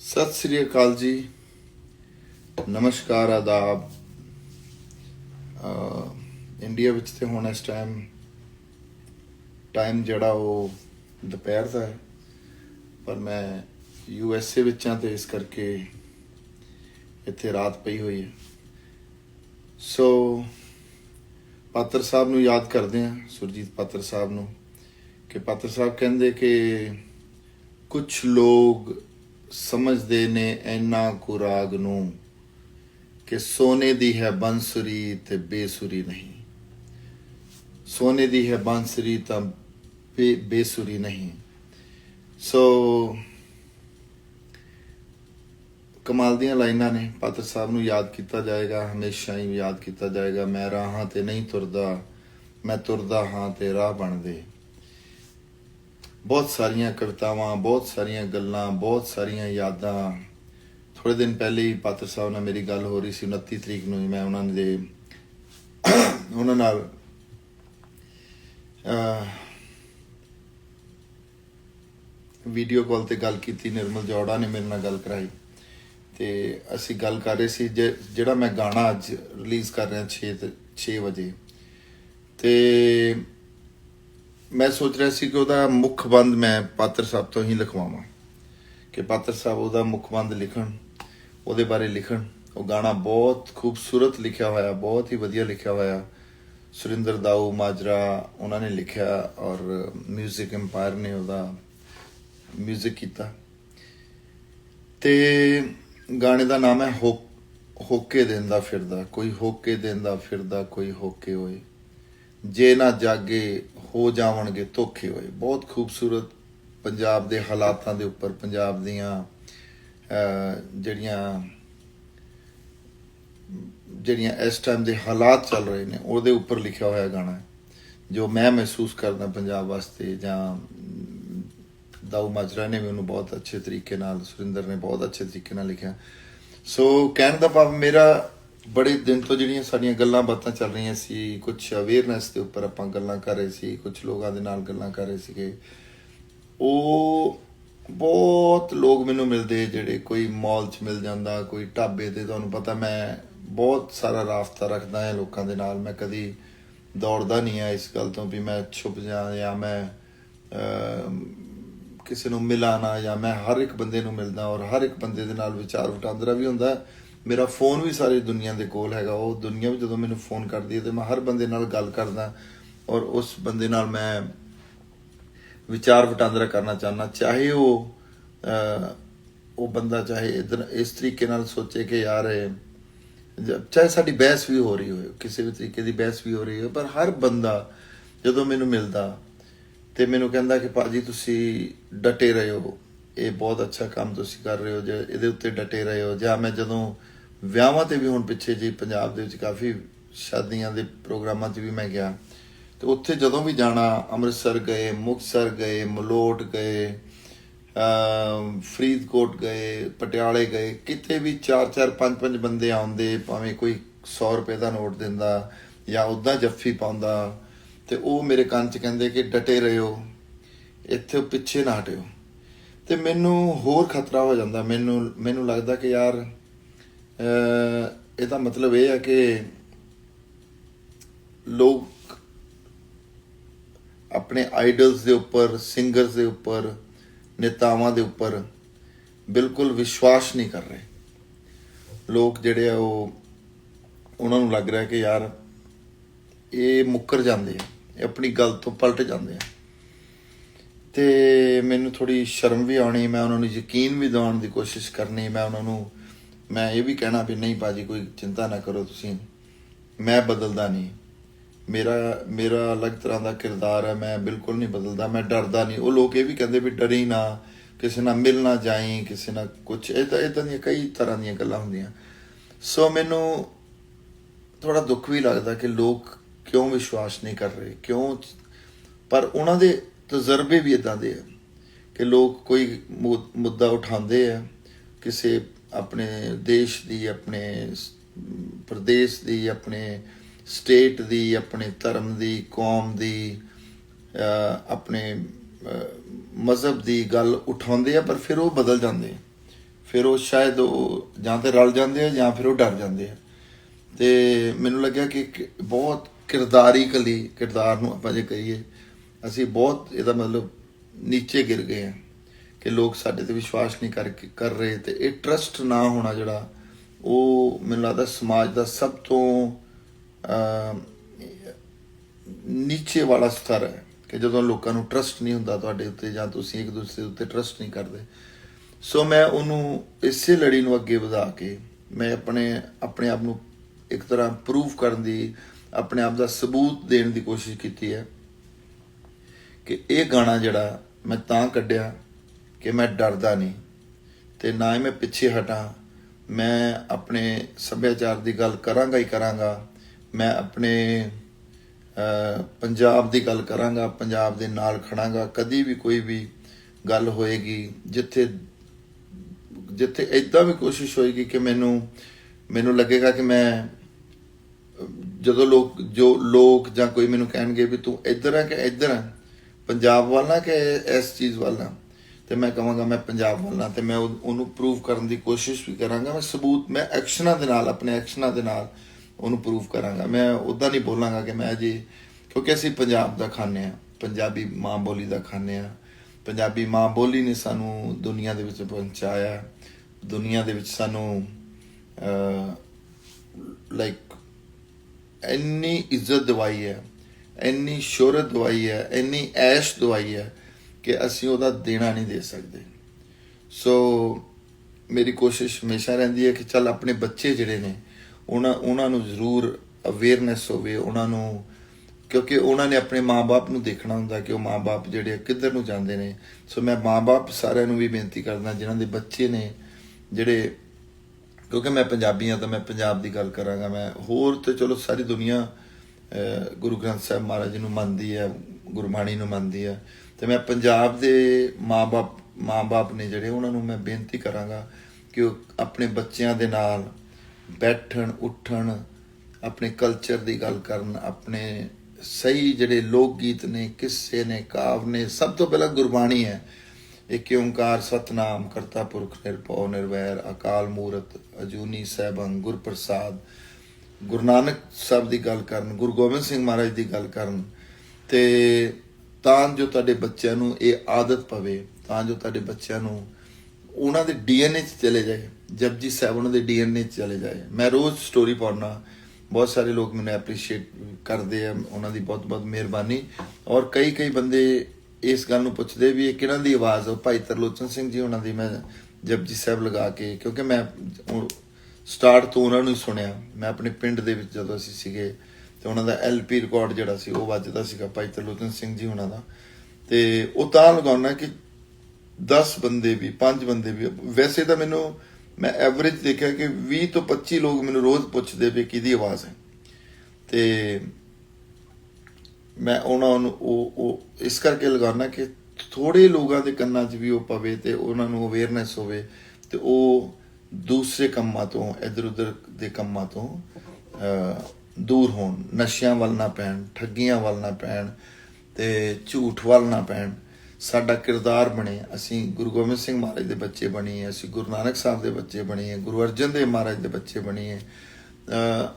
ਸਤਿ ਸ੍ਰੀ ਅਕਾਲ ਜੀ। ਨਮਸਕਾਰ, ਆਦਾਬ। ਇੰਡੀਆ ਵਿੱਚ ਤੇ ਹੁਣ ਇਸ ਟਾਈਮ ਟਾਈਮ ਜਿਹੜਾ ਉਹ ਦੁਪਹਿਰ ਦਾ ਹੈ। ਪਰ ਮੈਂ ਯੂ ਐਸ ਏ ਵਿੱਚ ਹਾਂ ਤੇ ਇਸ ਕਰਕੇ ਇੱਥੇ ਰਾਤ ਪਈ ਹੋਈ ਹੈ। ਸੋ ਪਾਤਰ ਸਾਹਿਬ ਨੂੰ ਯਾਦ ਕਰਦੇ ਹਾਂ, ਸੁਰਜੀਤ ਪਾਤਰ ਸਾਹਿਬ ਨੂੰ, ਕਿ ਪਾਤਰ ਸਾਹਿਬ ਕਹਿੰਦੇ ਕਿ ਕੁਝ ਲੋਕ ਸਮਝਦੇ ਨੇ ਇੰਨਾ ਕੁਰਾਗ ਨੂੰ ਕਿ ਸੋਨੇ ਦੀ ਹੈ ਬੰਸੁਰੀ ਤੇ ਬੇਸੁਰੀ ਨਹੀਂ। ਸੋਨੇ ਦੀ ਹੈ ਬੰਸੁਰੀ ਤਾਂ ਬੇ, ਬੇਸੁਰੀ ਨਹੀਂ। ਸੋ ਕਮਾਲ ਦੀਆਂ ਲਾਈਨਾਂ ਨੇ। ਪਾਤਰ ਸਾਹਿਬ ਨੂੰ ਯਾਦ ਕੀਤਾ ਜਾਏਗਾ, ਹਮੇਸ਼ਾ ਹੀ ਯਾਦ ਕੀਤਾ ਜਾਏਗਾ, ਮੈਂ ਰਾਹਾਂ ਤੇ ਨਹੀਂ ਤੁਰਦਾ, ਮੈਂ ਤੁਰਦਾ ਹਾਂ ਤੇ ਰਾਹ ਬਣਦੇ। ਬਹੁਤ ਸਾਰੀਆਂ ਕਵਿਤਾਵਾਂ, ਬਹੁਤ ਸਾਰੀਆਂ ਗੱਲਾਂ, ਬਹੁਤ ਸਾਰੀਆਂ ਯਾਦਾਂ। ਥੋੜੇ ਦਿਨ ਪਹਿਲੇ ਹੀ ਪਾਤਰ ਸਾਹਿਬ ਨਾਲ ਮੇਰੀ ਗੱਲ ਹੋ ਰਹੀ ਸੀ 29 ਤਰੀਕ ਨੂੰ ਮੈਂ ਉਹਨਾਂ ਦੇ, ਉਹਨਾਂ ਨਾਲ ਵੀਡੀਓ ਕਾਲ ਤੇ ਗੱਲ ਕੀਤੀ, ਨਿਰਮਲ ਜੋੜਾ ਨੇ ਮੇਰੇ ਨਾਲ ਗੱਲ ਕਰਾਈ। ਤੇ ਅਸੀਂ ਗੱਲ ਕਰ ਰਹੇ ਸੀ ਜਿਹੜਾ ਮੈਂ ਗਾਣਾ ਅੱਜ ਰਿਲੀਜ਼ ਕਰ ਰਿਹਾ 6 6 ਵਜੇ। ਤੇ ਮੈਂ ਸੋਚ ਰਿਹਾ ਸੀ ਕਿ ਉਹਦਾ ਮੁੱਖ ਬੰਦ ਮੈਂ ਪਾਤਰ ਸਾਹਿਬ ਤੋਂ ਹੀ ਲਿਖਵਾਵਾਂ ਕਿ ਪਾਤਰ ਸਾਹਿਬ ਉਹਦਾ ਮੁੱਖ ਬੰਦ ਲਿਖਣ ਉਹਦੇ ਬਾਰੇ ਲਿਖਣ ਉਹ ਗਾਣਾ ਬਹੁਤ ਖੂਬਸੂਰਤ ਲਿਖਿਆ ਹੋਇਆ ਬਹੁਤ ਹੀ ਵਧੀਆ ਲਿਖਿਆ ਹੋਇਆ ਸੁਰਿੰਦਰ ਦਾਊ ਮਾਜਰਾ ਉਹਨਾਂ ਨੇ ਲਿਖਿਆ ਔਰ 뮤직 ਐਮਪਾਇਰ ਨੇ ਉਹਦਾ 뮤직 ਕੀਤਾ ਤੇ ਗਾਣੇ ਦਾ ਨਾਮ ਹੈ ਹੋ ਹੋਕੇ ਦਿੰਦਾ ਫਿਰਦਾ ਕੋਈ ਹੋਕੇ ਦਿੰਦਾ ਫਿਰਦਾ ਕੋਈ ਹੋਕੇ ਹੋਏ ਜੇ ਨਾ ਜਾਗੇ, ਹੋ ਜਾਵਣਗੇ ਧੋਖੇ ਹੋਏ। ਬਹੁਤ ਖੂਬਸੂਰਤ ਪੰਜਾਬ ਦੇ ਹਾਲਾਤਾਂ ਦੇ ਉੱਪਰ ਪੰਜਾਬ ਦੀਆਂ ਜਿਹੜੀਆਂ ਜਿਹੜੀਆਂ ਇਸ ਟਾਈਮ ਦੇ ਹਾਲਾਤ ਚੱਲ ਰਹੇ ਨੇ, ਉਹਦੇ ਉੱਪਰ ਲਿਖਿਆ ਹੋਇਆ ਗਾਣਾ ਹੈ, ਜੋ ਮੈਂ ਮਹਿਸੂਸ ਕਰਦਾ ਪੰਜਾਬ ਵਾਸਤੇ, ਜਾਂ ਦਾਊ ਮਾਜਰਾ ਨੇ ਵੀ ਉਹਨੂੰ ਬਹੁਤ ਅੱਛੇ ਤਰੀਕੇ ਨਾਲ, ਸੁਰਿੰਦਰ ਨੇ ਬਹੁਤ ਅੱਛੇ ਤਰੀਕੇ ਨਾਲ ਲਿਖਿਆ। ਸੋ ਕਹਿਣ ਦਾ ਭਾਵ ਮੇਰਾ ਬੜੇ ਦਿਨ ਤੋਂ ਜਿਹੜੀਆਂ ਸਾਡੀਆਂ ਗੱਲਾਂ ਬਾਤਾਂ ਚੱਲ ਰਹੀਆਂ ਸੀ ਕੁਝ ਅਵੇਅਰਨੈਸ ਦੇ ਉੱਪਰ ਆਪਾਂ ਗੱਲਾਂ ਕਰ ਰਹੇ ਸੀ ਕੁਝ ਲੋਕਾਂ ਦੇ ਨਾਲ ਗੱਲਾਂ ਕਰ ਰਹੇ ਸੀਗੇ। ਉਹ ਬਹੁਤ ਲੋਕ ਮੈਨੂੰ ਮਿਲਦੇ, ਜਿਹੜੇ ਕੋਈ ਮਾਲ 'ਚ ਮਿਲ ਜਾਂਦਾ, ਕੋਈ ਢਾਬੇ ਤੇ, ਤੁਹਾਨੂੰ ਪਤਾ ਮੈਂ ਬਹੁਤ ਸਾਰਾ ਰਾਫਤਾ ਰੱਖਦਾ ਹਾਂ ਲੋਕਾਂ ਦੇ ਨਾਲ। ਮੈਂ ਕਦੀ ਦੌੜਦਾ ਨਹੀਂ ਆ ਇਸ ਗੱਲ ਤੋਂ ਵੀ ਮੈਂ ਛੁਪ ਜਾ, ਜਾਂ ਮੈਂ ਕਿਸੇ ਨੂੰ ਮਿਲਾਣਾ ਜਾਂ ਮੈਂ ਹਰ ਇੱਕ ਬੰਦੇ ਨੂੰ ਮਿਲਦਾ ਔਰ ਹਰ ਇੱਕ ਬੰਦੇ ਦੇ ਨਾਲ ਵਿਚਾਰ ਵਟਾਂਦਰਾ ਵੀ ਹੁੰਦਾ। ਮੇਰਾ ਫੋਨ ਵੀ ਸਾਰੀ ਦੁਨੀਆ ਦੇ ਕੋਲ ਹੈਗਾ, ਉਹ ਦੁਨੀਆ ਵੀ ਜਦੋਂ ਮੈਨੂੰ ਫੋਨ ਕਰਦੀ ਹੈ ਤੇ ਮੈਂ ਹਰ ਬੰਦੇ ਨਾਲ ਗੱਲ ਕਰਦਾ ਔਰ ਉਸ ਬੰਦੇ ਨਾਲ ਮੈਂ ਵਿਚਾਰ ਵਟਾਂਦਰਾ ਕਰਨਾ ਚਾਹੁੰਦਾ, ਚਾਹੇ ਉਹ ਉਹ ਬੰਦਾ ਚਾਹੇ ਇਧਰ ਇਸ ਤਰੀਕੇ ਨਾਲ ਸੋਚੇ ਕਿ ਯਾਰ ਇਹ ਚਾਹੇ ਸਾਡੀ ਬਹਿਸ ਵੀ ਹੋ ਰਹੀ ਹੋਵੇ, ਕਿਸੇ ਵੀ ਤਰੀਕੇ ਦੀ ਬਹਿਸ ਵੀ ਹੋ ਰਹੀ ਹੋਵੇ, ਪਰ ਹਰ ਬੰਦਾ ਜਦੋਂ ਮੈਨੂੰ ਮਿਲਦਾ ਤੇ ਮੈਨੂੰ ਕਹਿੰਦਾ ਕਿ ਭਾਜੀ ਤੁਸੀਂ ਡਟੇ ਰਹੇ ਹੋ, ਇਹ ਬਹੁਤ ਅੱਛਾ ਕੰਮ ਤੁਸੀਂ ਕਰ ਰਹੇ ਹੋ, ਜੇ ਇਹਦੇ ਉੱਤੇ ਡਟੇ ਰਹੇ ਹੋ, ਜਾਂ ਮੈਂ ਜਦੋਂ ਵਿਆਹਾਂ ਤੇ ਵੀ ਹੁਣ ਪਿੱਛੇ ਜੀ ਪੰਜਾਬ ਦੇ ਵਿੱਚ ਕਾਫੀ ਸ਼ਾਦੀਆਂ ਦੇ ਪ੍ਰੋਗਰਾਮਾਂ 'ਚ ਵੀ ਮੈਂ ਗਿਆ। ਤੇ ਉੱਥੇ ਜਦੋਂ ਵੀ ਜਾਣਾ, ਅੰਮ੍ਰਿਤਸਰ ਗਏ, ਮੁਕਤਸਰ ਗਏ, ਮਲੋਟ ਗਏ ਫਰੀਦਕੋਟ ਗਏ, ਪਟਿਆਲੇ ਗਏ, ਕਿਤੇ ਵੀ 4-4 5-5 ਬੰਦੇ ਆਉਂਦੇ, ਭਾਵੇਂ ਕੋਈ 100 ਰੁਪਏ ਦਾ ਨੋਟ ਦਿੰਦਾ ਜਾਂ ਉਦਾਂ ਜੱਫੀ ਪਾਉਂਦਾ, ਤੇ ਉਹ ਮੇਰੇ ਕੰਨ 'ਚ ਕਹਿੰਦੇ ਕਿ ਡਟੇ ਰਹੋ, ਇੱਥੇ ਪਿੱਛੇ ਨਾ ਹਟਿਓ। ਤੇ ਮੈਨੂੰ ਹੋਰ ਖਤਰਾ ਹੋ ਜਾਂਦਾ, ਮੈਨੂੰ ਮੈਨੂੰ ਲੱਗਦਾ ਕਿ ਯਾਰ ਇਹਦਾ ਮਤਲਬ ਇਹ ਹੈ ਕਿ ਲੋਕ ਆਪਣੇ ਆਈਡਲਸ ਦੇ ਉੱਪਰ ਸਿੰਗਰਸ ਦੇ ਉੱਪਰ, ਨੇਤਾਵਾਂ ਦੇ ਉੱਪਰ ਬਿਲਕੁਲ ਵਿਸ਼ਵਾਸ ਨਹੀਂ ਕਰ ਰਹੇ। ਲੋਕ ਜਿਹੜੇ ਆ ਉਹ, ਉਹਨਾਂ ਨੂੰ ਲੱਗ ਰਿਹਾ ਕਿ ਯਾਰ ਇਹ ਮੁੱਕਰ ਜਾਂਦੇ ਆ, ਇਹ ਆਪਣੀ ਗੱਲ ਤੋਂ ਪਲਟ ਜਾਂਦੇ ਆ। ਤੇ ਮੈਨੂੰ ਥੋੜੀ ਸ਼ਰਮ ਵੀ ਆਉਣੀ, ਮੈਂ ਉਹਨਾਂ ਨੂੰ ਯਕੀਨ ਵੀ ਦਿਵਾਉਣ ਦੀ ਕੋਸ਼ਿਸ਼ ਕਰਨੀ, ਮੈਂ ਉਹਨਾਂ ਨੂੰ ਮੈਂ ਇਹ ਵੀ ਕਹਿਣਾ ਵੀ ਨਹੀਂ ਬਾਜੀ ਕੋਈ ਚਿੰਤਾ ਨਾ ਕਰੋ ਤੁਸੀਂ। ਮੈਂ ਬਦਲਦਾ ਨਹੀਂ। ਮੇਰਾ ਮੇਰਾ ਅਲੱਗ ਤਰ੍ਹਾਂ ਦਾ ਕਿਰਦਾਰ ਹੈ, ਮੈਂ ਬਿਲਕੁਲ ਨਹੀਂ ਬਦਲਦਾ, ਮੈਂ ਡਰਦਾ ਨਹੀਂ। ਉਹ ਲੋਕ ਇਹ ਵੀ ਕਹਿੰਦੇ ਵੀ ਡਰੀ ਨਾ, ਕਿਸੇ ਨਾਲ ਮਿਲ ਨਾ ਜਾਈ, ਕਿਸੇ ਨਾਲ ਕੁਝ ਇਹ ਤਾਂ ਇਦਾਂ ਦੀਆਂ ਕਈ ਤਰ੍ਹਾਂ ਦੀਆਂ ਗੱਲਾਂ ਹੁੰਦੀਆਂ। ਸੋ ਮੈਨੂੰ ਥੋੜਾ ਦੁੱਖ ਵੀ ਲੱਗਦਾ ਕਿ ਲੋਕ ਕਿਉਂ ਵਿਸ਼ਵਾਸ ਨਹੀਂ ਕਰ ਰਹੇ, ਕਿਉਂ ਪਰ ਉਹਨਾਂ ਦੇ ਤਜਰਬੇ ਵੀ ਇਦਾਂ ਦੇ ਆ ਕਿ ਲੋਕ ਕੋਈ ਮੁ- ਮੁੱਦਾ ਉਠਾਉਂਦੇ ਆ, ਕਿਸੇ ਆਪਣੇ ਦੇਸ਼ ਦੀ, ਆਪਣੇ ਪ੍ਰਦੇਸ਼ ਦੀ, ਆਪਣੇ ਸਟੇਟ ਦੀ, ਆਪਣੇ ਧਰਮ ਦੀ, ਕੌਮ ਦੀ ਆਪਣੇ ਮਜ਼ਹਬ ਦੀ ਗੱਲ ਉਠਾਉਂਦੇ ਆ, ਪਰ ਫਿਰ ਉਹ ਬਦਲ ਜਾਂਦੇ ਆ। ਫਿਰ ਉਹ ਸ਼ਾਇਦ ਉਹ ਜਾਂ ਤੇ ਰਲ ਜਾਂਦੇ ਆ ਜਾਂ ਫਿਰ ਉਹ ਡਰ ਜਾਂਦੇ ਆ। ਤੇ ਮੈਨੂੰ ਲੱਗਿਆ ਕਿ ਇੱਕ ਬਹੁਤ ਕਿਰਦਾਰੀ ਕਲੀ, ਕਿਰਦਾਰ ਨੂੰ ਆਪਾਂ ਜੇ ਕਹੀਏ, ਅਸੀਂ ਬਹੁਤ ਇਹਦਾ ਮਤਲਬ ਨੀਚੇ ਗਿਰ ਗਏ ਆ। ਕਿ ਲੋਕ ਸਾਡੇ ਤੇ ਵਿਸ਼ਵਾਸ ਨਹੀਂ ਕਰਕੇ ਕਰ ਰਹੇ ਤੇ ਇਹ ਟਰਸਟ ਨਾ ਹੋਣਾ ਜਿਹੜਾ, ਉਹ ਮੈਨੂੰ ਲੱਗਦਾ ਸਮਾਜ ਦਾ ਸਭ ਤੋਂ ਨੀਚੇ ਵਾਲਾ ਸਤਰ ਹੈ ਕਿ ਜਦੋਂ ਲੋਕਾਂ ਨੂੰ ਟਰਸਟ ਨਹੀਂ ਹੁੰਦਾ ਤੁਹਾਡੇ ਉੱਤੇ ਜਾਂ ਤੁਸੀਂ ਇੱਕ ਦੂਸਰੇ ਉੱਤੇ ਟਰਸਟ ਨਹੀਂ ਕਰਦੇ। ਸੋ ਮੈਂ ਉਹਨੂੰ ਇਸੇ ਲੜੀ ਨੂੰ ਅੱਗੇ ਵਧਾ ਕੇ ਮੈਂ ਆਪਣੇ ਆਪਣੇ ਆਪ ਨੂੰ ਇੱਕ ਤਰ੍ਹਾਂ ਪ੍ਰੂਫ ਕਰਨ ਦੀ, ਆਪਣੇ ਆਪ ਦਾ ਸਬੂਤ ਦੇਣ ਦੀ ਕੋਸ਼ਿਸ਼ ਕੀਤੀ ਹੈ ਕਿ ਇਹ ਗਾਣਾ ਜਿਹੜਾ ਮੈਂ ਤਾਂ ਕੱਢਿਆ ਕਿ ਮੈਂ ਡਰਦਾ ਨਹੀਂ ਤੇ ਨਾ ਹੀ ਮੈਂ ਪਿੱਛੇ ਹਟਾਂ। ਮੈਂ ਆਪਣੇ ਸੱਭਿਆਚਾਰ ਦੀ ਗੱਲ ਕਰਾਂਗਾ ਹੀ ਕਰਾਂਗਾ। ਮੈਂ ਆਪਣੇ ਪੰਜਾਬ ਦੀ ਗੱਲ ਕਰਾਂਗਾ, ਪੰਜਾਬ ਦੇ ਨਾਲ ਖੜਾਂਗਾ। ਕਦੀ ਵੀ ਕੋਈ ਵੀ ਗੱਲ ਹੋਏਗੀ ਜਿੱਥੇ ਜਿੱਥੇ ਇਦਾਂ ਵੀ ਕੋਸ਼ਿਸ਼ ਹੋਏਗੀ ਕਿ ਮੈਨੂੰ ਮੈਨੂੰ ਲੱਗੇਗਾ ਕਿ ਮੈਂ, ਜਦੋਂ ਲੋਕ, ਜੋ ਲੋਕ ਜਾਂ ਕੋਈ ਮੈਨੂੰ ਕਹਿਣਗੇ ਵੀ ਤੂੰ ਇੱਧਰ ਆ ਕਿ ਇੱਧਰ ਆ, ਪੰਜਾਬ ਵਾਲਾ ਕਿ ਇਸ ਚੀਜ਼ ਵਾਲਾ ਤੇ ਮੈਂ ਕਹਾਂਗਾ ਮੈਂ ਪੰਜਾਬ ਵੱਲਾਂ ਤੇ ਮੈਂ ਉਹ- ਉਹਨੂੰ ਪ੍ਰੂਵ ਕਰਨ ਦੀ ਕੋਸ਼ਿਸ਼ ਵੀ ਕਰਾਂਗਾ, ਮੈਂ ਸਬੂਤ ਮੈਂ ਐਕਸ਼ਨਾਂ ਦੇ ਨਾਲ, ਆਪਣੇ ਐਕਸ਼ਨਾਂ ਦੇ ਨਾਲ ਉਹਨੂੰ ਪ੍ਰੂਵ ਕਰਾਂਗਾ। ਮੈਂ ਉਦਾਂ ਨਹੀਂ ਬੋਲਾਂਗਾ ਕਿ ਮੈਂ ਜੀ ਕਿਉਂਕਿ ਅਸੀਂ ਪੰਜਾਬ ਦਾ ਖਾਂਦੇ ਆ ਪੰਜਾਬੀ ਮਾਂ ਬੋਲੀ ਦਾ ਖਾਂਦੇ ਆ ਪੰਜਾਬੀ ਮਾਂ ਬੋਲੀ ਨੇ ਸਾਨੂੰ ਦੁਨੀਆ ਦੇ ਵਿੱਚ ਪਹੁੰਚਾਇਆ। ਦੁਨੀਆ ਦੇ ਵਿੱਚ ਸਾਨੂੰ ਲਾਈਕ ਇੰਨੀ ਇੱਜ਼ਤ ਦਵਾਈ ਹੈ, ਇੰਨੀ ਸ਼ੋਹਰਤ ਦਵਾਈ ਹੈ, ਇੰਨੀ ਐਸ਼ ਦਵਾਈ ਹੈ ਕਿ ਅਸੀਂ ਉਹਦਾ ਦੇਣਾ ਨਹੀਂ ਦੇ ਸਕਦੇ। ਸੋ ਮੇਰੀ ਕੋਸ਼ਿਸ਼ ਹਮੇਸ਼ਾ ਰਹਿੰਦੀ ਹੈ ਕਿ ਚੱਲ ਆਪਣੇ ਬੱਚੇ ਜਿਹੜੇ ਨੇ, ਉਹਨਾਂ ਉਹਨਾਂ ਨੂੰ ਜ਼ਰੂਰ ਅਵੇਅਰਨੈਸ ਹੋਵੇ, ਉਹਨਾਂ ਨੂੰ, ਕਿਉਂਕਿ ਉਹਨਾਂ ਨੇ ਆਪਣੇ ਮਾਪੇ ਨੂੰ ਦੇਖਣਾ ਹੁੰਦਾ ਕਿ ਉਹ ਮਾਪੇ ਜਿਹੜੇ ਕਿੱਧਰ ਨੂੰ ਜਾਂਦੇ ਨੇ। ਸੋ ਮੈਂ ਮਾਪੇ ਸਾਰਿਆਂ ਨੂੰ ਵੀ ਬੇਨਤੀ ਕਰਦਾ, ਜਿਨ੍ਹਾਂ ਦੇ ਬੱਚੇ ਨੇ, ਜਿਹੜੇ, ਕਿਉਂਕਿ ਮੈਂ ਪੰਜਾਬੀ ਹਾਂ ਤਾਂ ਮੈਂ ਪੰਜਾਬ ਦੀ ਗੱਲ ਕਰਾਂਗਾ। ਮੈਂ ਹੋਰ ਤੇ ਚਲੋ ਸਾਰੀ ਦੁਨੀਆ ਗੁਰੂ ਗ੍ਰੰਥ ਸਾਹਿਬ ਮਹਾਰਾਜ ਜੀ ਨੂੰ ਮੰਨਦੀ ਹੈ ਗੁਰਬਾਣੀ ਨੂੰ ਮੰਨਦੀ ਹੈ। ਤੇ ਮੈਂ ਪੰਜਾਬ ਦੇ ਮਾਪੇ ਮਾਪੇ ਨੇ ਜਿਹੜੇ ਉਹਨਾਂ ਨੂੰ ਮੈਂ ਬੇਨਤੀ ਕਰਾਂਗਾ ਕਿ ਉਹ ਆਪਣੇ ਬੱਚਿਆਂ ਦੇ ਨਾਲ ਬੈਠਣ, ਉੱਠਣ, ਆਪਣੇ ਕਲਚਰ ਦੀ ਗੱਲ ਕਰਨ, ਆਪਣੇ ਸਹੀ ਜਿਹੜੇ ਲੋਕ ਗੀਤ ਨੇ, ਕਿੱਸੇ ਨੇ, ਕਾਵ ਨੇ, ਸਭ ਤੋਂ ਪਹਿਲਾਂ ਗੁਰਬਾਣੀ ਹੈ। ਏਕ ਓੰਕਾਰ ਸਤਨਾਮ ਕਰਤਾ ਪੁਰਖ ਨਿਰਭਉ ਨਿਰਵੈਰ, ਅਕਾਲ ਮੂਰਤ ਅਜੂਨੀ ਸੈਭੰ ਗੁਰ ਪ੍ਰਸਾਦ ਗੁਰੂ ਨਾਨਕ ਸਾਹਿਬ ਦੀ ਗੱਲ ਕਰਨ, ਗੁਰੂ ਗੋਬਿੰਦ ਸਿੰਘ ਮਹਾਰਾਜ ਦੀ ਗੱਲ ਕਰਨ ਤੇ ਤਾਂ ਜੋ ਤੁਹਾਡੇ ਬੱਚਿਆਂ ਨੂੰ ਇਹ ਆਦਤ ਪਵੇ, ਤਾਂ ਜੋ ਤੁਹਾਡੇ ਬੱਚਿਆਂ ਨੂੰ ਉਹਨਾਂ ਦੇ ਡੀਐਨਏ 'ਚ ਚਲੇ ਜਾਏ, ਜਪਜੀ ਸਾਹਿਬ ਉਹਨਾਂ ਦੇ ਡੀਐਨਏ 'ਚ ਚਲੇ ਜਾਏ। ਮੈਂ ਰੋਜ਼ ਸਟੋਰੀ ਪੜ੍ਹਨਾ ਬਹੁਤ ਸਾਰੇ ਲੋਕ ਮੈਨੂੰ ਐਪਰੀਸ਼ੀਏਟ ਕਰਦੇ ਆ, ਉਹਨਾਂ ਦੀ ਬਹੁਤ ਬਹੁਤ ਮਿਹਰਬਾਨੀ। ਔਰ ਕਈ ਕਈ ਬੰਦੇ ਇਸ ਗੱਲ ਨੂੰ ਪੁੱਛਦੇ ਵੀ ਇਹ ਕਿਹਨਾਂ ਦੀ ਆਵਾਜ਼ ਹੈ ਭਾਈ ਤਰਲੋਚਨ ਸਿੰਘ ਜੀ, ਉਹਨਾਂ ਦੀ ਮੈਂ ਜਪਜੀ ਸਾਹਿਬ ਲਗਾ ਕੇ, ਕਿਉਂਕਿ ਮੈਂ ਸਟਾਰਟ ਤੋਂ ਉਹਨਾਂ ਨੂੰ ਸੁਣਿਆ। ਮੈਂ ਆਪਣੇ ਪਿੰਡ ਦੇ ਵਿੱਚ ਜਦੋਂ ਅਸੀਂ ਸੀਗੇ ਤੇ ਉਹਨਾਂ ਦਾ ਐਲਪੀ ਰਿਕਾਰਡ ਜਿਹੜਾ ਸੀ ਉਹ ਵੱਜਦਾ ਸੀਗਾ ਭਾਈ ਤਰਲੋਚਨ ਸਿੰਘ ਜੀ ਉਹਨਾਂ ਦਾ। ਤੇ ਉਹ ਤਾਂ ਲਗਾਉਣਾ ਕਿ 10 ਬੰਦੇ ਵੀ 5 ਬੰਦੇ ਵੀ, ਵੈਸੇ ਤਾਂ ਮੈਨੂੰ, ਮੈਂ ਐਵਰੇਜ ਦੇਖਿਆ ਕਿ 20 ਤੋਂ 25 ਲੋਕ ਮੈਨੂੰ ਰੋਜ਼ ਪੁੱਛਦੇ ਵੀ ਕਿਹਦੀ ਆਵਾਜ਼ ਹੈ। ਤੇ ਮੈਂ ਉਹਨਾਂ ਨੂੰ, ਉਹ ਉਹ, ਇਸ ਕਰਕੇ ਲਗਾਉਣਾ ਕਿ ਥੋੜੇ ਲੋਕਾਂ ਦੇ ਕੰਨਾਂ 'ਚ ਵੀ ਉਹ ਪਵੇ ਤੇ ਉਹਨਾਂ ਨੂੰ ਅਵੇਅਰਨੈਸ ਹੋਵੇ ਤੇ ਉਹ ਦੂਸਰੇ ਕੰਮਾਂ ਤੋਂ ਇਧਰ ਉਧਰ ਦੇ ਕੰਮਾਂ ਤੋਂ ਦੂਰ ਹੋਣ, ਨਸ਼ਿਆਂ ਵੱਲ ਨਾ ਪੈਣ, ਠੱਗੀਆਂ ਵੱਲ ਨਾ ਪੈਣ ਤੇ ਝੂਠ ਵੱਲ ਨਾ ਪੈਣ, ਸਾਡਾ ਕਿਰਦਾਰ ਬਣੇ। ਅਸੀਂ ਗੁਰੂ ਗੋਬਿੰਦ ਸਿੰਘ ਮਹਾਰਾਜ ਦੇ ਬੱਚੇ ਬਣੀਏ ਅਸੀਂ ਗੁਰੂ ਨਾਨਕ ਸਾਹਿਬ ਦੇ ਬੱਚੇ ਬਣੀਏ ਗੁਰੂ ਅਰਜਨ ਦੇਵ ਮਹਾਰਾਜ ਦੇ ਬੱਚੇ ਬਣੀਏ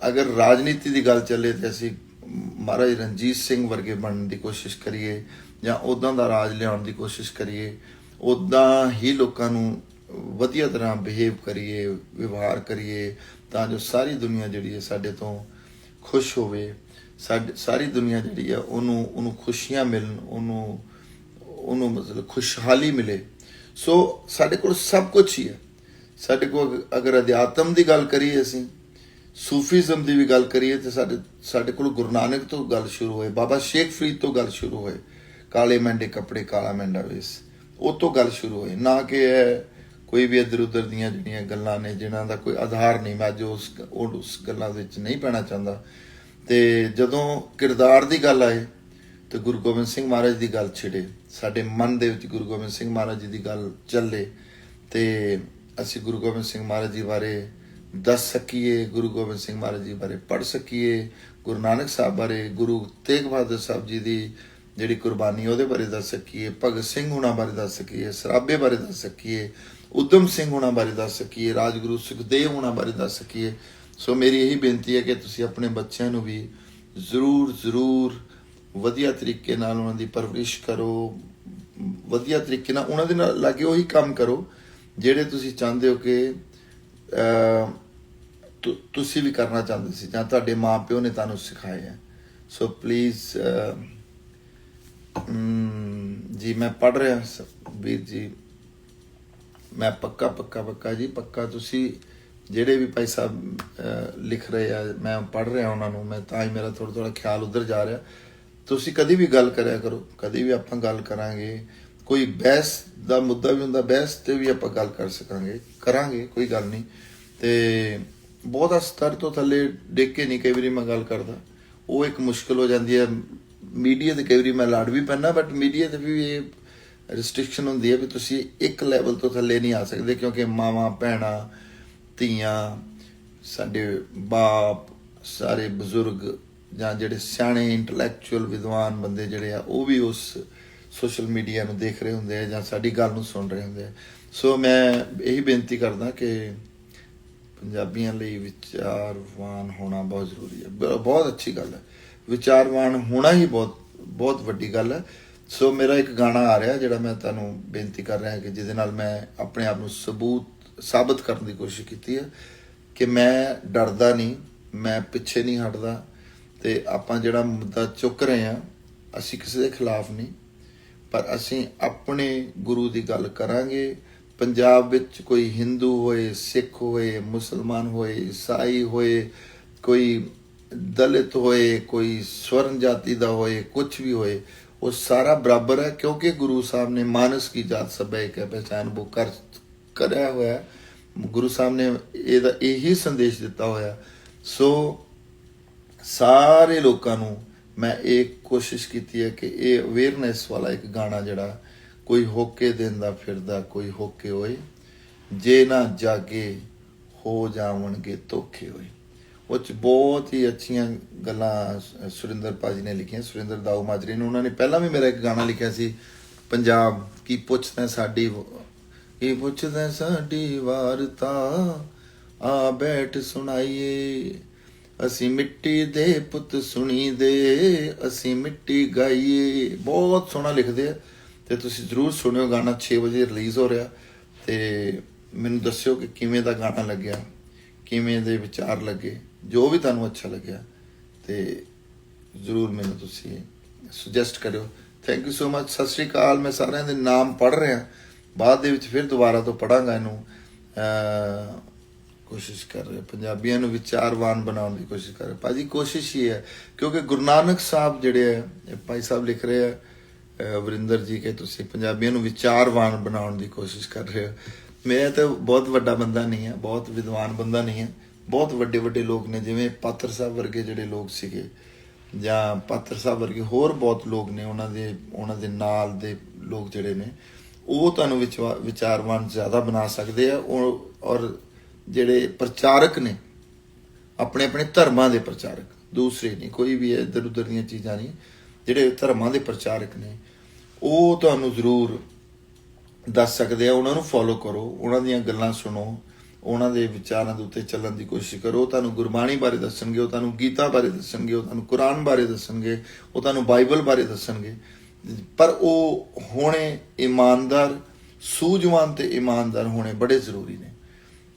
ਅਗਰ ਰਾਜਨੀਤੀ ਦੀ ਗੱਲ ਚੱਲੇ ਤੇ ਅਸੀਂ ਮਹਾਰਾਜ ਰਣਜੀਤ ਸਿੰਘ ਵਰਗੇ ਬਣਨ ਦੀ ਕੋਸ਼ਿਸ਼ ਕਰੀਏ ਜਾਂ ਉਦਾਂ ਦਾ ਰਾਜ ਲਿਆਉਣ ਦੀ ਕੋਸ਼ਿਸ਼ ਕਰੀਏ ਉਦਾਂ ਹੀ ਲੋਕਾਂ ਨੂੰ ਵਧੀਆ ਤਰ੍ਹਾਂ ਬਿਹੇਵ ਕਰੀਏ, ਵਿਵਹਾਰ ਕਰੀਏ, ਤਾਂ ਜੋ ਸਾਰੀ ਦੁਨੀਆ ਜਿਹੜੀ ਹੈ ਸਾਡੇ ਤੋਂ ਖੁਸ਼ ਹੋਵੇ, ਸਾਡੀ, ਸਾਰੀ ਦੁਨੀਆ ਜਿਹੜੀ ਆ ਉਹਨੂੰ ਉਹਨੂੰ ਖੁਸ਼ੀਆਂ ਮਿਲਣ, ਉਹਨੂੰ ਉਹਨੂੰ ਮਤਲਬ ਖੁਸ਼ਹਾਲੀ ਮਿਲੇ। ਸੋ ਸਾਡੇ ਕੋਲ ਸਭ ਕੁਝ ਹੀ ਹੈ। ਸਾਡੇ ਕੋਲ ਅਗਰ ਅਧਿਆਤਮ ਦੀ ਗੱਲ ਕਰੀਏ ਅਸੀਂ, ਸੂਫੀਜ਼ਮ ਦੀ ਵੀ ਗੱਲ ਕਰੀਏ ਤੇ ਸਾਡੇ ਸਾਡੇ ਕੋਲ ਗੁਰੂ ਨਾਨਕ ਤੋਂ ਗੱਲ ਸ਼ੁਰੂ ਹੋਏ, ਬਾਬਾ ਸ਼ੇਖ ਫਰੀਦ ਤੋਂ ਗੱਲ ਸ਼ੁਰੂ ਹੋਏ, ਕਾਲੇ ਮੈਂਡੇ ਕੱਪੜੇ ਕਾਲਾ ਮੈਂਡਾ ਵੇਸ, ਉਹ ਤੋਂ ਗੱਲ ਸ਼ੁਰੂ ਹੋਈ ਨਾ ਕਿ ਇਹ ਕੋਈ ਵੀ ਇੱਧਰ ਉੱਧਰ ਦੀਆਂ ਜਿਹੜੀਆਂ ਗੱਲਾਂ ਨੇ, ਜਿਨ੍ਹਾਂ ਦਾ ਕੋਈ ਆਧਾਰ ਨਹੀਂ, ਮੈਂ ਜੋ ਉਸ ਉਸ ਗੱਲਾਂ ਵਿੱਚ ਨਹੀਂ ਪੈਣਾ ਚਾਹੁੰਦਾ। ਤੇ ਜਦੋਂ ਕਿਰਦਾਰ ਦੀ ਗੱਲ ਆਏ, ਤੇ ਗੁਰੂ ਗੋਬਿੰਦ ਸਿੰਘ ਮਹਾਰਾਜ ਦੀ ਗੱਲ ਛਿੜੇ। ਸਾਡੇ ਮਨ ਦੇ ਵਿੱਚ ਗੁਰੂ ਗੋਬਿੰਦ ਸਿੰਘ ਮਹਾਰਾਜ ਜੀ ਦੀ ਗੱਲ ਚੱਲੇ। ਤੇ ਅਸੀਂ ਗੁਰੂ ਗੋਬਿੰਦ ਸਿੰਘ ਮਹਾਰਾਜ ਜੀ ਬਾਰੇ ਦੱਸ ਸਕੀਏ, ਗੁਰੂ ਗੋਬਿੰਦ ਸਿੰਘ ਮਹਾਰਾਜ ਜੀ ਬਾਰੇ ਪੜ੍ਹ ਸਕੀਏ, ਗੁਰੂ ਨਾਨਕ ਸਾਹਿਬ ਬਾਰੇ, ਗੁਰੂ ਤੇਗ ਬਹਾਦਰ ਸਾਹਿਬ ਜੀ ਦੀ ਜਿਹੜੀ ਕੁਰਬਾਨੀ ਉਹਦੇ ਬਾਰੇ ਦੱਸ ਸਕੀਏ, ਭਗਤ ਸਿੰਘ ਹੁਣਾਂ ਬਾਰੇ ਦੱਸ ਸਕੀਏ ਸਰਾਬੇ ਬਾਰੇ ਦੱਸ ਸਕੀਏ। ਉਦਮ ਸਿੰਘ ਹੋਣਾ ਬਾਰੇ ਦੱਸ ਸਕੀਏ, ਰਾਜਗੁਰੂ ਸੁਖਦੇਵ ਹੋਣਾ ਬਾਰੇ ਦੱਸ ਸਕੀਏ। ਸੋ ਮੇਰੀ ਇਹੀ ਬੇਨਤੀ ਹੈ ਕਿ ਤੁਸੀਂ ਆਪਣੇ ਬੱਚਿਆਂ ਨੂੰ ਵੀ ਜ਼ਰੂਰ ਜ਼ਰੂਰ ਵਧੀਆ ਤਰੀਕੇ ਨਾਲ ਉਹਨਾਂ ਦੀ ਪਰਵਰਿਸ਼ ਕਰੋ। ਵਧੀਆ ਤਰੀਕੇ ਨਾਲ ਉਹਨਾਂ ਦੇ ਨਾਲ ਲਾਗੇ ਉਹੀ ਕੰਮ ਕਰੋ, ਜਿਹੜੇ ਤੁਸੀਂ ਚਾਹੁੰਦੇ ਹੋ ਕਿ ਤੁਸੀਂ ਵੀ ਕਰਨਾ ਚਾਹੁੰਦੇ ਸੀ ਜਾਂ ਤੁਹਾਡੇ ਮਾਪਿਓ ਨੇ ਤੁਹਾਨੂੰ ਸਿਖਾਏ ਹੈ। ਸੋ ਪਲੀਜ਼ ਜੀ ਮੈਂ ਪੜ ਰਿਹਾ ਸ- ਵੀਰ ਜੀ। ਮੈਂ ਪੱਕਾ ਪੱਕਾ ਪੱਕਾ ਜੀ, ਪੱਕਾ ਤੁਸੀਂ ਜਿਹੜੇ ਵੀ ਭਾਈ ਸਾਹਿਬ ਲਿਖ ਰਹੇ ਆ, ਮੈਂ ਪੜ ਰਿਹਾ ਉਹਨਾਂ ਨੂੰ, ਮੈਂ ਤਾਂ ਹੀ ਮੇਰਾ ਥੋੜਾ ਥੋੜਾ ਖਿਆਲ ਉਧਰ ਜਾ ਰਿਹਾ। ਤੁਸੀਂ ਕਦੀ ਵੀ ਗੱਲ ਕਰਿਆ ਕਰੋ, ਕਦੀ ਵੀ ਆਪਾਂ ਗੱਲ ਕਰਾਂਗੇ, ਕੋਈ ਬਹਿਸ ਦਾ ਮੁੱਦਾ ਵੀ ਹੁੰਦਾ, ਬਹਿਸ ਤੇ ਵੀ ਆਪਾਂ ਗੱਲ ਕਰ ਸਕਾਂਗੇ, ਕਰਾਂਗੇ, ਕੋਈ ਗੱਲ ਨਹੀਂ। ਤੇ ਬਹੁਤਾ ਸਤਰ ਤੋਂ ਥੱਲੇ ਡਿੱਗ ਕੇ ਨਹੀਂ ਕਈ ਵਾਰੀ ਮੈਂ ਗੱਲ ਕਰਦਾ। ਉਹ ਇੱਕ ਮੁਸ਼ਕਲ ਹੋ ਜਾਂਦੀ ਹੈ। ਮੀਡੀਆ ਤੇ ਕਈ ਵਾਰੀ ਮੈਂ ਲੜ ਵੀ ਪੈਣਾ ਬਟ ਮੀਡੀਆ ਤੇ ਵੀ ਇਹ ਰਿਸਟ੍ਰਿਕਸ਼ਨ ਹੁੰਦੀ ਹੈ ਵੀ ਤੁਸੀਂ ਇੱਕ ਲੈਵਲ ਤੋਂ ਥੱਲੇ ਨਹੀਂ ਆ ਸਕਦੇ ਕਿਉਂਕਿ ਮਾਵਾਂ, ਭੈਣਾਂ, ਧੀਆਂ, ਸਾਡੇ ਬਾਪ, ਸਾਰੇ ਬਜ਼ੁਰਗ ਜਾਂ ਜਿਹੜੇ ਸਿਆਣੇ ਇੰਟੈਲੈਕਚੁਅਲ ਵਿਦਵਾਨ ਬੰਦੇ ਜਿਹੜੇ ਆ, ਉਹ ਵੀ ਉਸ ਸੋਸ਼ਲ ਮੀਡੀਆ ਨੂੰ ਦੇਖ ਰਹੇ ਹੁੰਦੇ ਆ ਜਾਂ ਸਾਡੀ ਗੱਲ ਨੂੰ ਸੁਣ ਰਹੇ ਹੁੰਦੇ ਆ। ਸੋ ਮੈਂ ਇਹੀ ਬੇਨਤੀ ਕਰਦਾ ਕਿ ਪੰਜਾਬੀਆਂ ਲਈ ਵਿਚਾਰਵਾਨ ਹੋਣਾ ਬਹੁਤ ਜ਼ਰੂਰੀ ਹੈ। ਬ- ਬਹੁਤ ਅੱਛੀ ਗੱਲ ਹੈ। ਵਿਚਾਰਵਾਨ ਹੋਣਾ ਹੀ ਬਹੁਤ ਬਹੁਤ ਵੱਡੀ ਗੱਲ ਹੈ। ਸੋ ਮੇਰਾ ਇੱਕ ਗਾਣਾ ਆ ਰਿਹਾ ਜਿਹੜਾ ਮੈਂ ਤੁਹਾਨੂੰ ਬੇਨਤੀ ਕਰ ਰਿਹਾ ਕਿ ਜਿਹਦੇ ਨਾਲ ਮੈਂ ਆਪਣੇ ਆਪ ਨੂੰ ਸਬੂਤ ਸਾਬਤ ਕਰਨ ਦੀ ਕੋਸ਼ਿਸ਼ ਕੀਤੀ ਹੈ ਕਿ ਮੈਂ ਡਰਦਾ ਨਹੀਂ, ਮੈਂ ਪਿੱਛੇ ਨਹੀਂ ਹਟਦਾ ਤੇ ਆਪਾਂ ਜਿਹੜਾ ਮੁੱਦਾ ਚੁੱਕ ਰਹੇ ਹਾਂ, ਅਸੀਂ ਕਿਸੇ ਦੇ ਖਿਲਾਫ ਨਹੀਂ, ਪਰ ਅਸੀਂ ਆਪਣੇ ਗੁਰੂ ਦੀ ਗੱਲ ਕਰਾਂਗੇ। ਪੰਜਾਬ ਵਿੱਚ ਕੋਈ ਹਿੰਦੂ ਹੋਏ ਸਿੱਖ ਹੋਏ ਮੁਸਲਮਾਨ ਹੋਏ ਈਸਾਈ ਹੋਏ, ਕੋਈ ਦਲਿਤ ਹੋਏ, ਕੋਈ ਸਵਰਨ ਜਾਤੀ ਦਾ ਹੋਏ ਕੁਝ ਵੀ ਹੋਏ ਉਹ ਸਾਰਾ ਬਰਾਬਰ ਹੈ, ਕਿਉਂਕਿ ਗੁਰੂ ਸਾਹਿਬ ਨੇ ਮਾਨਸ ਕੀ ਜਾਤ ਸਭੈ ਕੇ ਪਹਿਚਾਨ ਉਹ ਕਰ, ਕਰਿਆ ਹੋਇਆ ਗੁਰੂ ਸਾਹਿਬ ਨੇ ਇਹਦਾ ਇਹੀ ਸੰਦੇਸ਼ ਦਿੱਤਾ ਹੋਇਆ ਸੋ ਸਾਰੇ ਲੋਕਾਂ ਨੂੰ ਮੈਂ ਇਹ ਕੋਸ਼ਿਸ਼ ਕੀਤੀ ਹੈ ਕਿ ਇਹ ਅਵੇਅਰਨੈਸ ਵਾਲਾ ਇੱਕ ਗਾਣਾ ਜਿਹੜਾ ਕੋਈ ਹੋਕੇ ਦਿੰਦਾ ਫਿਰਦਾ, ਕੋਈ ਹੋਕੇ ਹੋਏ, ਜੇ ਨਾ ਜਾਗੇ, ਹੋ ਜਾਵਣਗੇ ਧੋਖੇ ਹੋਏ। ਉਹ ਚ ਬਹੁਤ ਹੀ ਅੱਛੀਆਂ ਗੱਲਾਂ ਸ- ਸੁਰਿੰਦਰ ਪਾਜੀ ਨੇ ਲਿਖੀਆਂ, ਸੁਰਿੰਦਰ ਦਾਊ ਮਾਜਰੀ ਨੇ। ਉਹਨਾਂ ਨੇ ਪਹਿਲਾਂ ਵੀ ਮੇਰਾ ਇੱਕ ਗਾਣਾ ਲਿਖਿਆ ਸੀ, ਪੰਜਾਬ ਕੀ ਪੁੱਛਦਾ ਸਾਡੀ ਕੀ ਪੁੱਛਦਾ ਸਾਡੀ ਵਾਰਤਾ? ਆ ਬੈਠ ਸੁਣਾਈਏ, ਅਸੀਂ ਮਿੱਟੀ ਦੇ ਪੁੱਤ ਸੁਣੀ ਦੇ ਅਸੀਂ ਮਿੱਟੀ ਗਾਈਏ। ਬਹੁਤ ਸੋਹਣਾ ਲਿਖਦੇ ਆ, ਤੇ ਤੁਸੀਂ ਜ਼ਰੂਰ ਸੁਣਿਓ, ਗਾਣਾ 6 ਵਜੇ ਰਿਲੀਜ਼ ਹੋ ਰਿਹਾ। ਤੇ ਮੈਨੂੰ ਦੱਸਿਓ ਕਿ ਕਿਵੇਂ ਦਾ ਗਾਣਾ ਲੱਗਿਆ, ਕਿਵੇਂ ਦੇ ਵਿਚਾਰ ਲੱਗੇ। ਜੋ ਵੀ ਤੁਹਾਨੂੰ ਅੱਛਾ ਲੱਗਿਆ, ਤੇ ਜ਼ਰੂਰ ਮੈਨੂੰ ਤੁਸੀਂ ਸੁਜੈਸਟ ਕਰਿਓ। ਥੈਂਕ ਯੂ ਸੋ ਮਚ ਸਤਿ ਸ਼੍ਰੀ ਅਕਾਲ। ਮੈਂ ਸਾਰਿਆਂ ਦੇ ਨਾਮ ਪੜ੍ਹ ਰਿਹਾ। ਬਾਅਦ ਦੇ ਵਿੱਚ ਫਿਰ ਦੁਬਾਰਾ ਤੋਂ ਪੜਾਂਗਾ ਇਹਨੂੰ। ਕੋਸ਼ਿਸ਼ ਕਰ ਰਿਹਾ। ਪੰਜਾਬੀਆਂ ਨੂੰ ਵਿਚਾਰਵਾਨ ਬਣਾਉਣ ਦੀ ਕੋਸ਼ਿਸ਼ ਕਰ ਰਹੇ। ਭਾਜੀ, ਕੋਸ਼ਿਸ਼ ਹੀ ਹੈ, ਕਿਉਂਕਿ ਗੁਰੂ ਨਾਨਕ ਸਾਹਿਬ ਜਿਹੜੇ ਹੈ ਇਹ ਭਾਈ ਸਾਹਿਬ ਲਿਖ ਰਹੇ ਆ ਵਰਿੰਦਰ ਜੀ ਕਿ ਤੁਸੀਂ ਪੰਜਾਬੀਆਂ ਨੂੰ ਵਿਚਾਰਵਾਨ ਬਣਾਉਣ ਦੀ ਕੋਸ਼ਿਸ਼ ਕਰ ਰਹੇ ਹੋ। ਮੈਂ ਤਾਂ ਬਹੁਤ ਵੱਡਾ ਬੰਦਾ ਨਹੀਂ ਹਾਂ, ਬਹੁਤ ਵਿਦਵਾਨ ਬੰਦਾ ਨਹੀਂ ਹਾਂ। ਬਹੁਤ ਵੱਡੇ ਵੱਡੇ ਲੋਕ ਨੇ, ਜਿਵੇਂ ਪਾਤਰ ਸਾਹਿਬ ਵਰਗੇ ਜਿਹੜੇ ਲੋਕ ਸੀਗੇ ਜਾਂ ਪਾਤਰ ਸਾਹਿਬ ਵਰਗੇ ਹੋਰ ਬਹੁਤ ਲੋਕ ਨੇ, ਉਹਨਾਂ ਦੇ ਉਹਨਾਂ ਦੇ ਨਾਲ ਦੇ ਲੋਕ ਜਿਹੜੇ ਨੇ, ਉਹ ਤੁਹਾਨੂੰ ਵਿਚਵਾ- ਵਿਚਾਰਵਾਨ ਜ਼ਿਆਦਾ ਬਣਾ ਸਕਦੇ ਆ, ਉਹ- ਔਰ ਜਿਹੜੇ ਪ੍ਰਚਾਰਕ ਨੇ, ਆਪਣੇ ਆਪਣੇ ਧਰਮਾਂ ਦੇ ਪ੍ਰਚਾਰਕ, ਦੂਸਰੇ ਨਹੀਂ, ਕੋਈ ਵੀ ਇੱਧਰ ਉੱਧਰ ਦੀਆਂ ਚੀਜ਼ਾਂ ਨਹੀਂ, ਜਿਹੜੇ ਧਰਮਾਂ ਦੇ ਪ੍ਰਚਾਰਕ ਨੇ, ਉਹ ਤੁਹਾਨੂੰ ਜ਼ਰੂਰ ਦੱਸ ਸਕਦੇ ਆ, ਉਹਨਾਂ ਨੂੰ ਫੋਲੋ ਕਰੋ, ਉਹਨਾਂ ਦੀਆਂ ਗੱਲਾਂ ਸੁਣੋ ਉਹਨਾਂ ਦੇ ਵਿਚਾਰਾਂ ਦੇ ਉੱਤੇ ਚੱਲਣ ਦੀ ਕੋਸ਼ਿਸ਼ ਕਰੋ। ਉਹ ਤੁਹਾਨੂੰ ਗੁਰਬਾਣੀ ਬਾਰੇ ਦੱਸਣਗੇ, ਉਹ ਤੁਹਾਨੂੰ ਗੀਤਾ ਬਾਰੇ ਦੱਸਣਗੇ, ਉਹ ਤੁਹਾਨੂੰ ਕੁਰਾਨ ਬਾਰੇ ਦੱਸਣਗੇ, ਉਹ ਤੁਹਾਨੂੰ ਬਾਈਬਲ ਬਾਰੇ ਦੱਸਣਗੇ। ਪਰ ਉਹ ਹੋਣੇ ਇਮਾਨਦਾਰ, ਸੂਝਵਾਨ ਤੇ ਇਮਾਨਦਾਰ ਹੋਣੇ ਬੜੇ ਜ਼ਰੂਰੀ ਨੇ।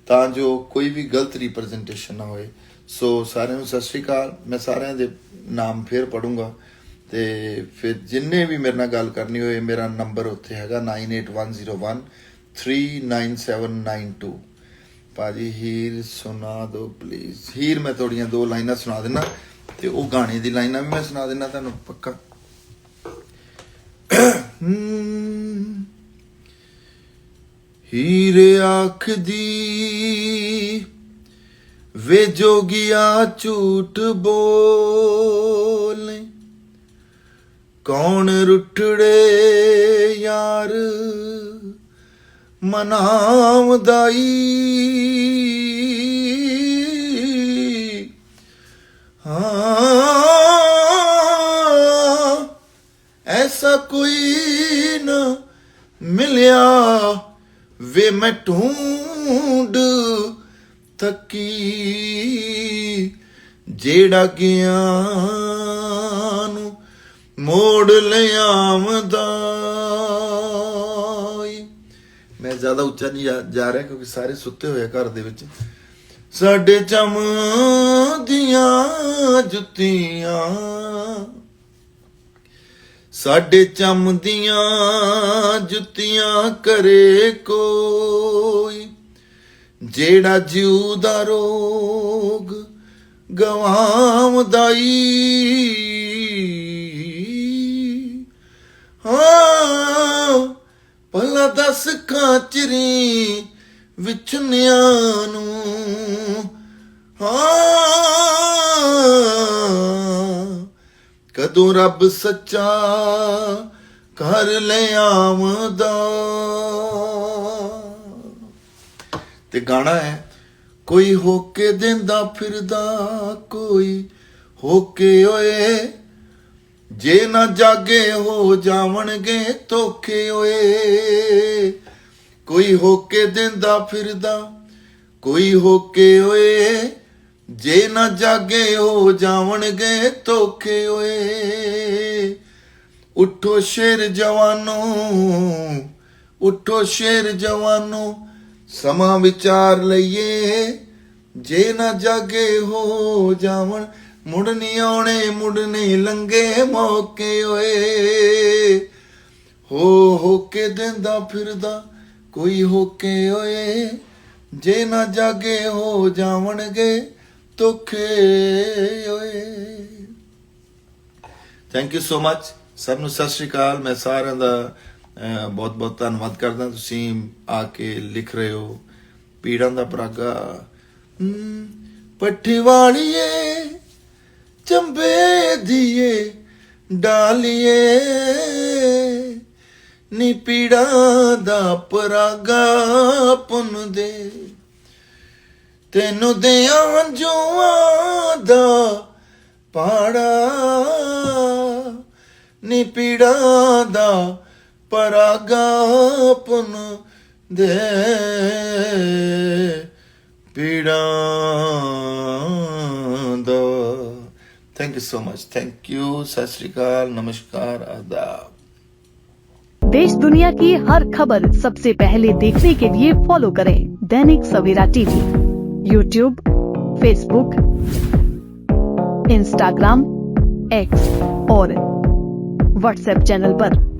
ਤਾਂ ਜੋ ਕੋਈ ਵੀ ਗਲਤ ਰਿਪਰੈਜ਼ੈਂਟੇਸ਼ਨ ਨਾ ਹੋਏ। ਸੋ ਸਾਰਿਆਂ ਨੂੰ ਸਤਿ ਸ਼੍ਰੀ ਅਕਾਲ। ਮੈਂ ਸਾਰਿਆਂ ਦੇ ਨਾਮ ਫੇਰ ਪੜੂੰਗਾ ਤੇ ਫਿਰ ਜਿੰਨੇ ਵੀ ਮੇਰੇ ਨਾਲ ਗੱਲ ਕਰਨੀ ਹੋਏ, ਮੇਰਾ ਨੰਬਰ ਉੱਥੇ ਹੈਗਾ 98101 39792 ਭਾਜੀ, ਹੀਰ ਸੁਣਾ ਦਿਓ ਪਲੀਜ਼ ਹੀਰ, ਮੈਂ ਤੁਹਾਡੀਆਂ ਦੋ ਲਾਈਨਾਂ ਸੁਣਾ ਦਿੰਨਾ ਤੇ ਉਹ ਗਾਣੇ ਦੀ ਲਾਈਨਾਂ ਵੀ ਮੈਂ ਸੁਣਾ ਦਿੰਨਾ ਤੁਹਾਨੂੰ, ਪੱਕਾ। ਹੀਰ ਆਖਦੀ ਵੇ ਜੋਗੀਆ ਝੂਠ ਬੋਲੇ। ਕੌਣ ਰੁੱਠੜੇ ਯਾਰ ਮਨਾਵਦਾਈ ਹਾਂ, ਐਸਾ ਕੋਈ ਨਾ ਮਿਲਿਆ ਵੇ ਮੈਂ ਢੂੰਡ ਥੱਕੀ, ਜਿਹੜਾ ਗਿਆ ਨੂੰ ਮੋੜ ਲਿਆਵਦਾ ਮੈਂ ਜ਼ਿਆਦਾ ਉੱਚਾ ਨਹੀਂ ਜਾ- ਰਿਹਾ ਕਿਉਂਕਿ ਸਾਰੇ ਸੁੱਤੇ ਹੋਏ ਆ ਘਰ ਦੇ ਵਿੱਚ। ਸਾਡੇ ਚਮ ਦੀਆਂ ਜੁੱਤੀਆਂ, ਸਾਡੇ ਚਮ ਦੀਆਂ ਜੁੱਤੀਆਂ ਕਰੇ ਕੋਈ, ਜਿਹੜਾ ਜਿਉ ਦਾ ਰੋਗ ਗਵਾਉਂਦਾ ਈ ਹਾਂ। ਭਲਾ ਦੱਸ ਕਾਚਰੀ ਵਿਛਨਿਆਂ ਨੂੰ। ਹਾਂ। ਕਦੋਂ ਰੱਬ ਸੱਚਾ ਕਰ ਲੈ ਆਮਦਾ ਤੇ ਗਾਣਾ ਹੈ, ਕੋਈ ਹੋ ਕੇ ਦਿੰਦਾ ਫਿਰਦਾ, ਕੋਈ ਹੋ ਕੇ ਓਏ ਜੇ ਨਾ ਜਾਗੇ ਹੋ ਜਾਵਣਗੇ ਧੋਖੇ ਓਏ। ਕੋਈ ਹੋ ਕੇ ਦਿੰਦਾ ਫਿਰਦਾ, ਕੋਈ ਹੋ ਕੇ ਓਏ। ਜੇ ਨਾ ਜਾਗੇ ਹੋ ਜਾਵਣਗੇ ਧੋਖੇ ਓਏ। ਉਠੋ ਸ਼ੇਰ ਜਵਾਨੋ, ਉਠੋ ਸ਼ੇਰ ਜਵਾਨੋ, ਸਮਾਂ ਵਿਚਾਰ ਲਈਏ। ਜੇ ਨਾ ਜਾਗੇ ਹੋ ਜਾਵਣ ਮੁੜ ਨਹੀਂ ਆਉਣੇ, ਮੁੜ ਨਹੀਂ ਲੰਗੇ ਮੌਕੇ ਓਏ। ਹੋ ਹੋ ਕੇ ਦਿੰਦਾ ਫਿਰਦਾ ਕੋਈ ਹੋ ਕੇ ਓਏ। ਜੇ ਨਾ ਜਾਗੇ ਹੋ ਜਾਵਣਗੇ ਧੋਖੇ ਓਏ। ਥੈਂਕ ਯੂ ਸੋ ਮਚ ਸਭ ਨੂੰ ਸਤਿ ਸ਼੍ਰੀ ਅਕਾਲ। ਮੈਂ ਸਾਰਿਆਂ ਦਾ ਬਹੁਤ ਬਹੁਤ ਧੰਨਵਾਦ ਕਰਦਾ। ਤੁਸੀਂ ਆ ਕੇ ਲਿਖ ਰਹੇ ਹੋ। ਪੀੜਾਂ ਦਾ ਪਰਾਗਾ। ਪੱਠੀ ਵਾਲੀਏ। ਚੰਬੇ ਦੀਏ, ਡਾਲੀਏ। ਨੀ ਪੀੜਾਂ ਦਾ ਪਰਾਗਾ ਪੁੰਨ ਦੇ। ਤੈਨੂੰ ਦਿਆਂ ਜੂਆਂ ਦਾ ਪਾੜਾ। ਨੀ ਪੀੜਾਂ ਦਾ ਪਰਾਗਾ ਪੁੰਨ ਦੇ। ਪੀੜਾਂ you so much thank you सत श्रीकाल नमस्कार आदाब देश दुनिया की हर खबर सबसे पहले देखने के लिए फॉलो करें Dainik Savera TV. YouTube Facebook Instagram X और व्हाट्सएप चैनल पर।